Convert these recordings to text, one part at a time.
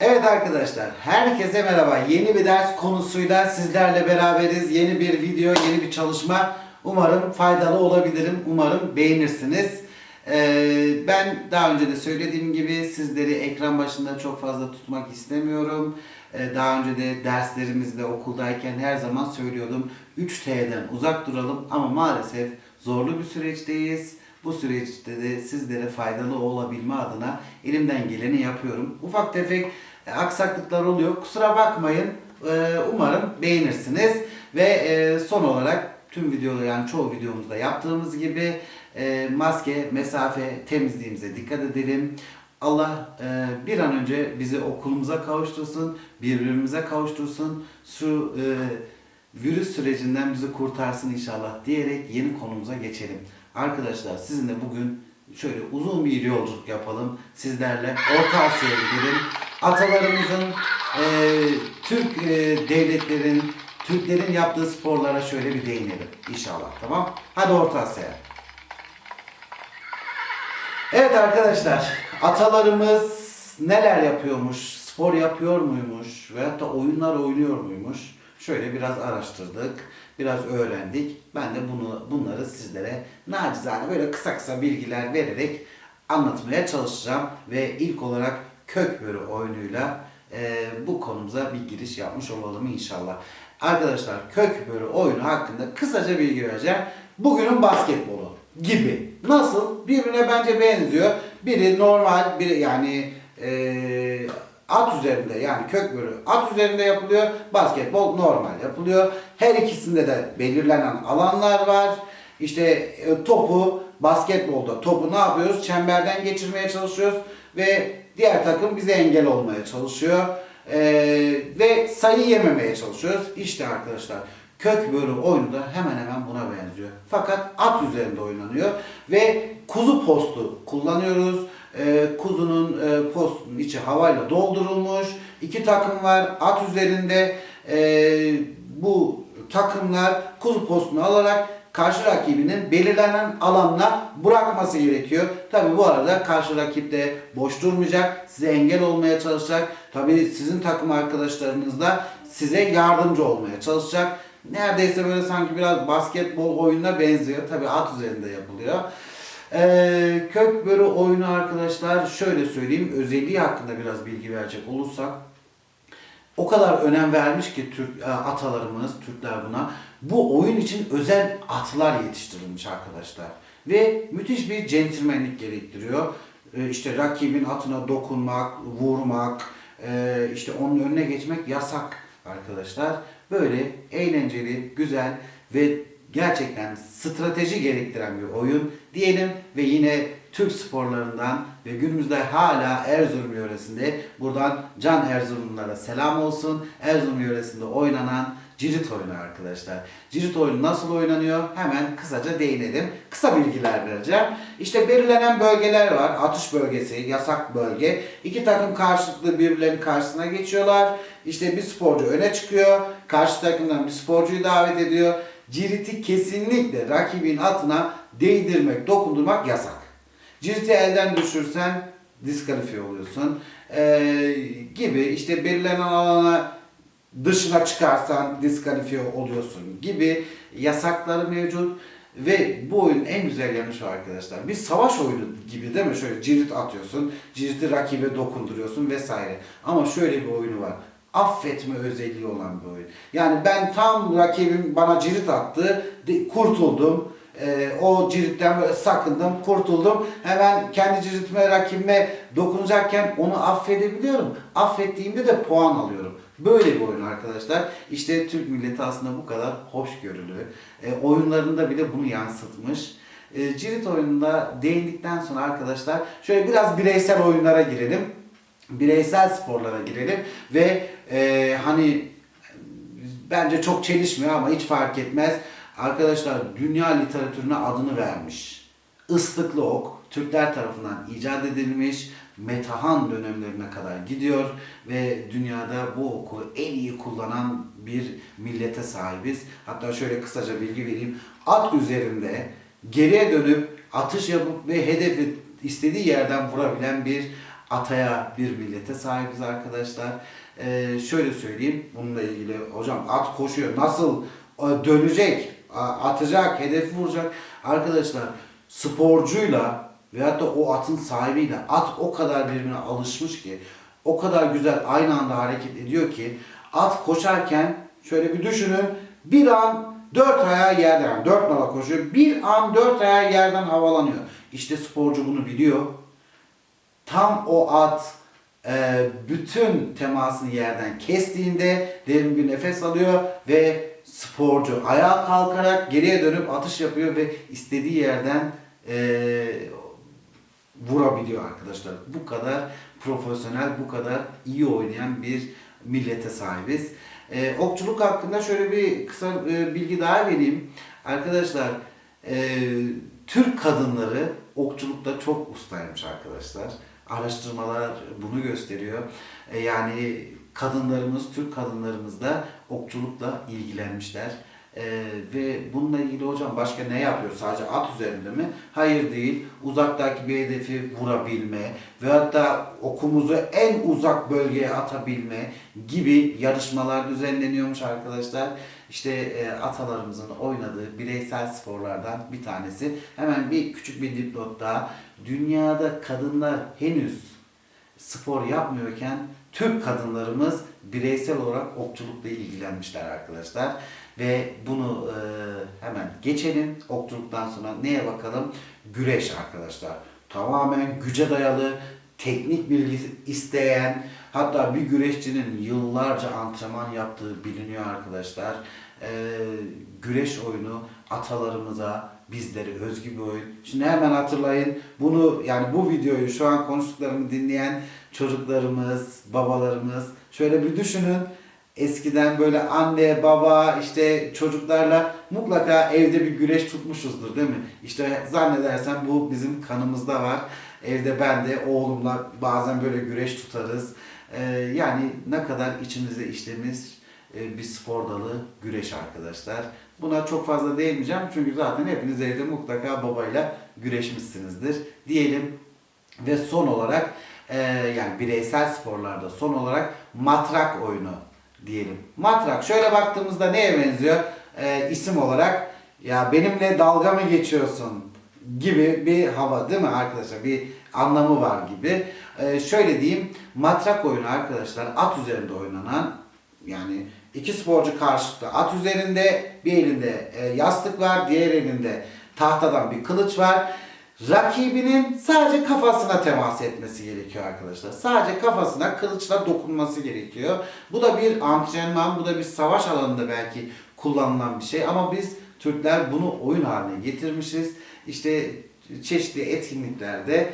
Evet arkadaşlar, herkese merhaba. Yeni bir ders konusuyla sizlerle beraberiz. Yeni bir video, yeni bir çalışma. Umarım faydalı olabilirim. Umarım beğenirsiniz. Ee, ben daha önce de söylediğim gibi sizleri ekran başında çok fazla tutmak istemiyorum. Ee, daha önce de derslerimizde okuldayken her zaman söylüyordum. 3T'den uzak duralım ama maalesef zorlu bir süreçteyiz. Bu süreçte de sizlere faydalı olabilme adına elimden geleni yapıyorum. Ufak tefek e, aksaklıklar oluyor. Kusura bakmayın. E, Umarım beğenirsiniz. Ve e, son olarak tüm videoda yani çoğu videomuzda yaptığımız gibi maske, mesafe, temizliğimize dikkat edelim. Allah bir an önce bizi okulumuza kavuştursun, birbirimize kavuştursun. Şu virüs sürecinden bizi kurtarsın inşallah diyerek yeni konumuza geçelim. Arkadaşlar sizinle bugün şöyle uzun bir yolculuk yapalım. Sizlerle Orta Asya'ya gidelim. Atalarımızın, e, Türk e, devletlerin, Türklerin yaptığı sporlara şöyle bir değinelim inşallah. Tamam? Hadi Orta Asya'ya. Evet arkadaşlar, atalarımız neler yapıyormuş, spor yapıyor muymuş veyahut da oyunlar oynuyor muymuş? Şöyle biraz araştırdık, biraz öğrendik. Ben de bunu bunları sizlere nacizane böyle kısa kısa bilgiler vererek anlatmaya çalışacağım. Ve ilk olarak kök börü oyunuyla e, bu konumuza bir giriş yapmış olalım inşallah. Arkadaşlar kök börü oyunu hakkında kısaca bilgi vereceğim. Bugünün basketbolu gibi. Nasıl? Birbirine bence benziyor. Biri normal, biri yani e, at üzerinde yani kök börü at üzerinde yapılıyor. Basketbol normal yapılıyor. Her ikisinde de belirlenen alanlar var. İşte e, topu basketbolda topu ne yapıyoruz? Çemberden geçirmeye çalışıyoruz ve diğer takım bize engel olmaya çalışıyor. E, ve sayı yememeye çalışıyoruz. İşte arkadaşlar kök börü oyunu da hemen hemen buna benziyor. Fakat at üzerinde oynanıyor ve kuzu postu kullanıyoruz. Ee, kuzunun e, postunun içi havayla doldurulmuş. İki takım var at üzerinde. Ee, bu takımlar kuzu postunu alarak karşı rakibinin belirlenen alanına bırakması gerekiyor. Tabi bu arada karşı rakip de boş durmayacak. Size engel olmaya çalışacak. Tabi sizin takım arkadaşlarınız da size yardımcı olmaya çalışacak. Neredeyse böyle sanki biraz basketbol oyununa benziyor. Tabi at üzerinde yapılıyor. Ee, kök börü oyunu arkadaşlar şöyle söyleyeyim özelliği hakkında biraz bilgi verecek olursak o kadar önem vermiş ki Türk e, atalarımız, Türkler buna. Bu oyun için özel atlar yetiştirilmiş arkadaşlar. Ve müthiş bir centilmenlik gerektiriyor. E, işte rakibin atına dokunmak, vurmak, e, işte onun önüne geçmek yasak arkadaşlar. Böyle eğlenceli, güzel ve gerçekten strateji gerektiren bir oyun diyelim ve yine Türk sporlarından ve günümüzde hala Erzurum yöresinde buradan Can Erzurumlulara selam olsun. Erzurum yöresinde oynanan cirit oyunu arkadaşlar. Cirit oyunu nasıl oynanıyor? Hemen kısaca değinelim. Kısa bilgiler vereceğim. İşte belirlenen bölgeler var. Atış bölgesi, yasak bölge. İki takım karşılıklı birbirlerinin karşısına geçiyorlar. İşte bir sporcu öne çıkıyor. Karşı takımdan bir sporcuyu davet ediyor. Ciriti kesinlikle rakibin atına değdirmek, dokundurmak yasak. Ciriti elden düşürsen diskalifiye oluyorsun. Ee, gibi işte belirlenen alana dışına çıkarsan diskalifiye oluyorsun gibi yasakları mevcut. Ve bu oyunun en güzel yanı şu arkadaşlar. Bir savaş oyunu gibi değil mi? Şöyle cirit atıyorsun, ciriti rakibe dokunduruyorsun vesaire. Ama şöyle bir oyunu var. Affetme özelliği olan bir oyun. Yani ben tam rakibim bana cirit attı, kurtuldum. Ee, o ciritten böyle sakındım, kurtuldum. Hemen kendi ciritime, rakibime dokunacakken onu affedebiliyorum. Affettiğimde de puan alıyorum. Böyle bir oyun arkadaşlar. İşte Türk milleti aslında bu kadar hoşgörülü. E, oyunlarında bile bunu yansıtmış. E, Cirit oyununda değindikten sonra arkadaşlar şöyle biraz bireysel oyunlara girelim. Bireysel sporlara girelim ve e, hani bence çok çelişmiyor ama hiç fark etmez. Arkadaşlar dünya literatürüne adını vermiş. Islıklı ok Türkler tarafından icat edilmiş. Metahan dönemlerine kadar gidiyor ve dünyada bu oku en iyi kullanan bir millete sahibiz. Hatta şöyle kısaca bilgi vereyim. At üzerinde geriye dönüp atış yapıp ve hedefi istediği yerden vurabilen bir ataya bir millete sahibiz arkadaşlar. Ee, şöyle söyleyeyim bununla ilgili hocam at koşuyor nasıl e, dönecek atacak hedefi vuracak arkadaşlar sporcuyla veyahut da o atın sahibiyle at o kadar birbirine alışmış ki o kadar güzel aynı anda hareket ediyor ki at koşarken şöyle bir düşünün bir an dört ayağı yerden yani dört nala koşuyor bir an dört ayağı yerden havalanıyor. İşte sporcu bunu biliyor tam o at e, bütün temasını yerden kestiğinde derin bir nefes alıyor ve sporcu ayağa kalkarak geriye dönüp atış yapıyor ve istediği yerden e, vurabiliyor arkadaşlar. Bu kadar profesyonel, bu kadar iyi oynayan bir millete sahibiz. E, okçuluk hakkında şöyle bir kısa e, bilgi daha vereyim. Arkadaşlar e, Türk kadınları okçulukta çok ustaymış arkadaşlar. Araştırmalar bunu gösteriyor. E, yani kadınlarımız, Türk kadınlarımız da okçulukla ilgilenmişler. E, ve bununla ilgili hocam başka ne yapıyor? Sadece at üzerinde mi? Hayır değil. Uzaktaki bir hedefi vurabilme ve hatta okumuzu en uzak bölgeye atabilme gibi yarışmalar düzenleniyormuş arkadaşlar. İşte e, atalarımızın oynadığı bireysel sporlardan bir tanesi. Hemen bir küçük bir dipnot daha. Dünyada kadınlar henüz spor yapmıyorken Türk kadınlarımız bireysel olarak okçulukla ilgilenmişler arkadaşlar. Ve bunu e, hemen geçelim. Okçuluktan sonra neye bakalım? Güreş arkadaşlar. Tamamen güce dayalı, teknik bilgi isteyen, hatta bir güreşçinin yıllarca antrenman yaptığı biliniyor arkadaşlar. E, güreş oyunu atalarımıza, bizlere özgü bir oyun. Şimdi hemen hatırlayın. Bunu yani bu videoyu şu an konuştuklarımı dinleyen çocuklarımız, babalarımız şöyle bir düşünün. Eskiden böyle anne, baba, işte çocuklarla mutlaka evde bir güreş tutmuşuzdur değil mi? İşte zannedersem bu bizim kanımızda var. Evde ben de oğlumla bazen böyle güreş tutarız. Ee, yani ne kadar içimize işlemiş e, bir spor dalı güreş arkadaşlar. Buna çok fazla değinmeyeceğim çünkü zaten hepiniz evde mutlaka babayla güreşmişsinizdir diyelim. Ve son olarak e, yani bireysel sporlarda son olarak matrak oyunu diyelim. Matrak şöyle baktığımızda neye benziyor? E, isim olarak ya benimle dalga mı geçiyorsun gibi bir hava değil mi arkadaşlar? Bir anlamı var gibi. E, şöyle diyeyim matrak oyunu arkadaşlar at üzerinde oynanan yani iki sporcu karşılıklı at üzerinde bir elinde e, yastık var diğer elinde tahtadan bir kılıç var. Rakibinin sadece kafasına temas etmesi gerekiyor arkadaşlar. Sadece kafasına kılıçla dokunması gerekiyor. Bu da bir antrenman, bu da bir savaş alanında belki kullanılan bir şey ama biz Türkler bunu oyun haline getirmişiz. İşte çeşitli etkinliklerde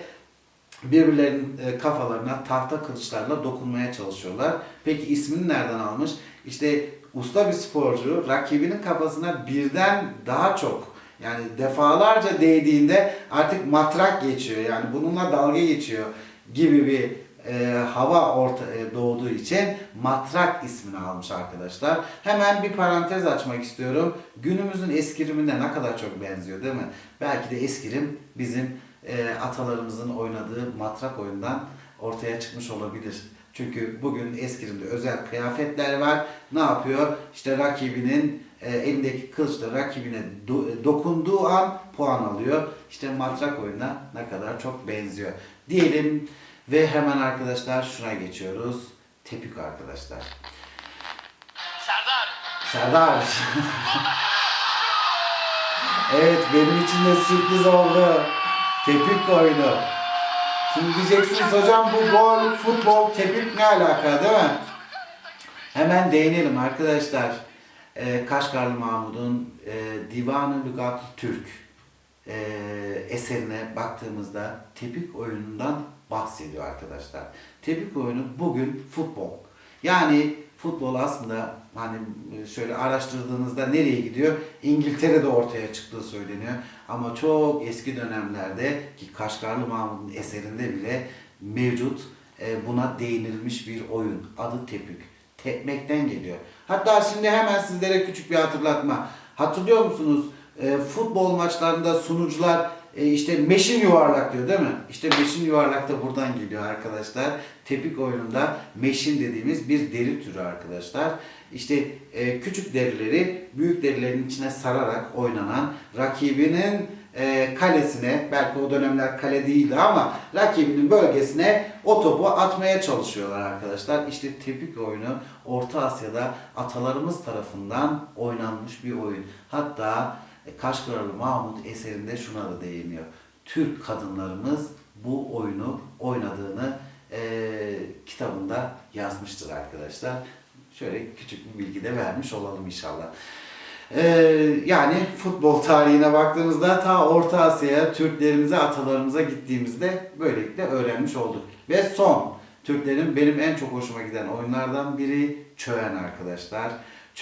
birbirlerinin e, kafalarına tahta kılıçlarla dokunmaya çalışıyorlar. Peki ismini nereden almış? İşte usta bir sporcu rakibinin kafasına birden daha çok yani defalarca değdiğinde artık matrak geçiyor. Yani bununla dalga geçiyor gibi bir e, hava orta e, doğduğu için matrak ismini almış arkadaşlar. Hemen bir parantez açmak istiyorum. Günümüzün eskirimine ne kadar çok benziyor değil mi? Belki de eskirim bizim e, atalarımızın oynadığı matrak oyundan ortaya çıkmış olabilir. Çünkü bugün eskirimde özel kıyafetler var. Ne yapıyor? İşte rakibinin e, elindeki kılıçla rakibine do- dokunduğu an puan alıyor. İşte matrak oyununa ne kadar çok benziyor. Diyelim ve hemen arkadaşlar şuna geçiyoruz. Tepik arkadaşlar. Serdar. Serdar. evet benim için de sürpriz oldu. Tepik oyunu. Şimdi diyeceksiniz hocam bu gol, futbol, tepik ne alaka değil mi? Hemen değinelim arkadaşlar. Ee, Kaşgarlı Mahmud'un e, Divanı Lügat Türk e, eserine baktığımızda tepik oyunundan bahsediyor arkadaşlar. Tepik oyunu bugün futbol. Yani futbol aslında hani şöyle araştırdığınızda nereye gidiyor? İngiltere'de ortaya çıktığı söyleniyor. Ama çok eski dönemlerde ki Kaşgarlı Mahmud'un eserinde bile mevcut e, buna değinilmiş bir oyun. Adı tepik. Tepmekten geliyor. Hatta şimdi hemen sizlere küçük bir hatırlatma. Hatırlıyor musunuz? E, futbol maçlarında sunucular e, işte meşin yuvarlak diyor değil mi? İşte meşin yuvarlak da buradan geliyor arkadaşlar. Tepik oyununda meşin dediğimiz bir deri türü arkadaşlar. İşte e, küçük derileri büyük derilerin içine sararak oynanan rakibinin e, kalesine belki o dönemler kale değildi ama rakibinin bölgesine o topu atmaya çalışıyorlar arkadaşlar. İşte tepik oyunu Orta Asya'da atalarımız tarafından oynanmış bir oyun. Hatta e, Kaşgarlı Mahmut eserinde şuna da değiniyor. Türk kadınlarımız bu oyunu oynadığını e, kitabında yazmıştır arkadaşlar. Şöyle küçük bir bilgi de vermiş olalım inşallah. Ee, yani futbol tarihine baktığımızda ta Orta Asya'ya, Türklerimize, atalarımıza gittiğimizde böylelikle öğrenmiş olduk. Ve son, Türklerin benim en çok hoşuma giden oyunlardan biri Çöven arkadaşlar.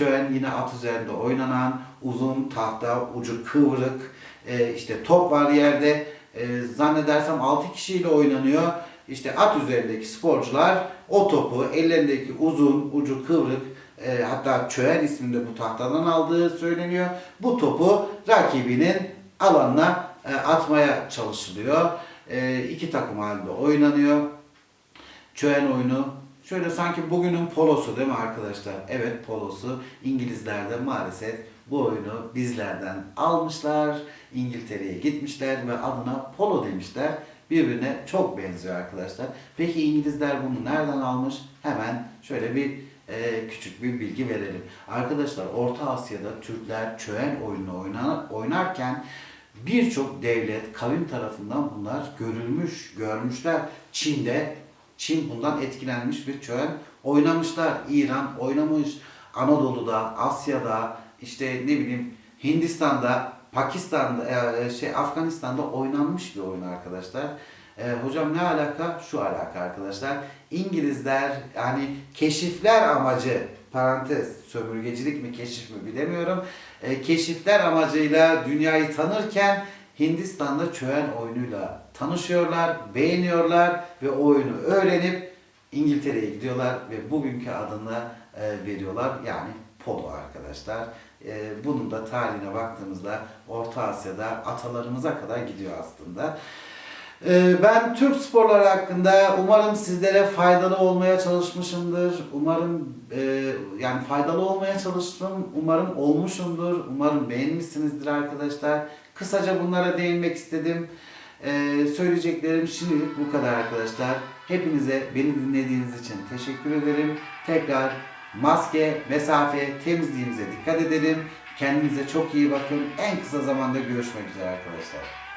Çöven yine at üzerinde oynanan, uzun tahta, ucu kıvrık, e, işte top var yerde. E, zannedersem 6 kişiyle oynanıyor. İşte at üzerindeki sporcular o topu ellerindeki uzun, ucu kıvrık, e, hatta Çöğer isminde bu tahtadan aldığı söyleniyor. Bu topu rakibinin alanına e, atmaya çalışılıyor. E, iki takım halinde oynanıyor. Çöğen oyunu şöyle sanki bugünün polosu değil mi arkadaşlar? Evet polosu. İngilizler de maalesef bu oyunu bizlerden almışlar. İngiltere'ye gitmişler ve adına polo demişler. Birbirine çok benziyor arkadaşlar. Peki İngilizler bunu nereden almış? Hemen şöyle bir e, küçük bir bilgi verelim. Arkadaşlar Orta Asya'da Türkler çöğen oyunu oyna- oynarken birçok devlet, kavim tarafından bunlar görülmüş, görmüşler. Çin'de, Çin bundan etkilenmiş ve çöğen oynamışlar. İran oynamış, Anadolu'da, Asya'da, işte ne bileyim Hindistan'da, Pakistan'da, e, şey Afganistan'da oynanmış bir oyun arkadaşlar. E, hocam ne alaka? Şu alaka arkadaşlar. İngilizler yani keşifler amacı parantez sömürgecilik mi keşif mi bilemiyorum. E, keşifler amacıyla dünyayı tanırken Hindistan'da çöğen oyunuyla tanışıyorlar, beğeniyorlar ve oyunu öğrenip İngiltere'ye gidiyorlar ve bugünkü adını e, veriyorlar. Yani polo arkadaşlar. E, bunun da tarihine baktığımızda Orta Asya'da atalarımıza kadar gidiyor aslında. E, ben Türk sporları hakkında umarım sizlere faydalı olmaya çalışmışımdır. Umarım yani faydalı olmaya çalıştım. Umarım olmuşumdur. Umarım beğenmişsinizdir arkadaşlar. Kısaca bunlara değinmek istedim. E, söyleyeceklerim şimdilik bu kadar arkadaşlar. Hepinize beni dinlediğiniz için teşekkür ederim. Tekrar maske, mesafe, temizliğimize dikkat edelim. Kendinize çok iyi bakın. En kısa zamanda görüşmek üzere arkadaşlar.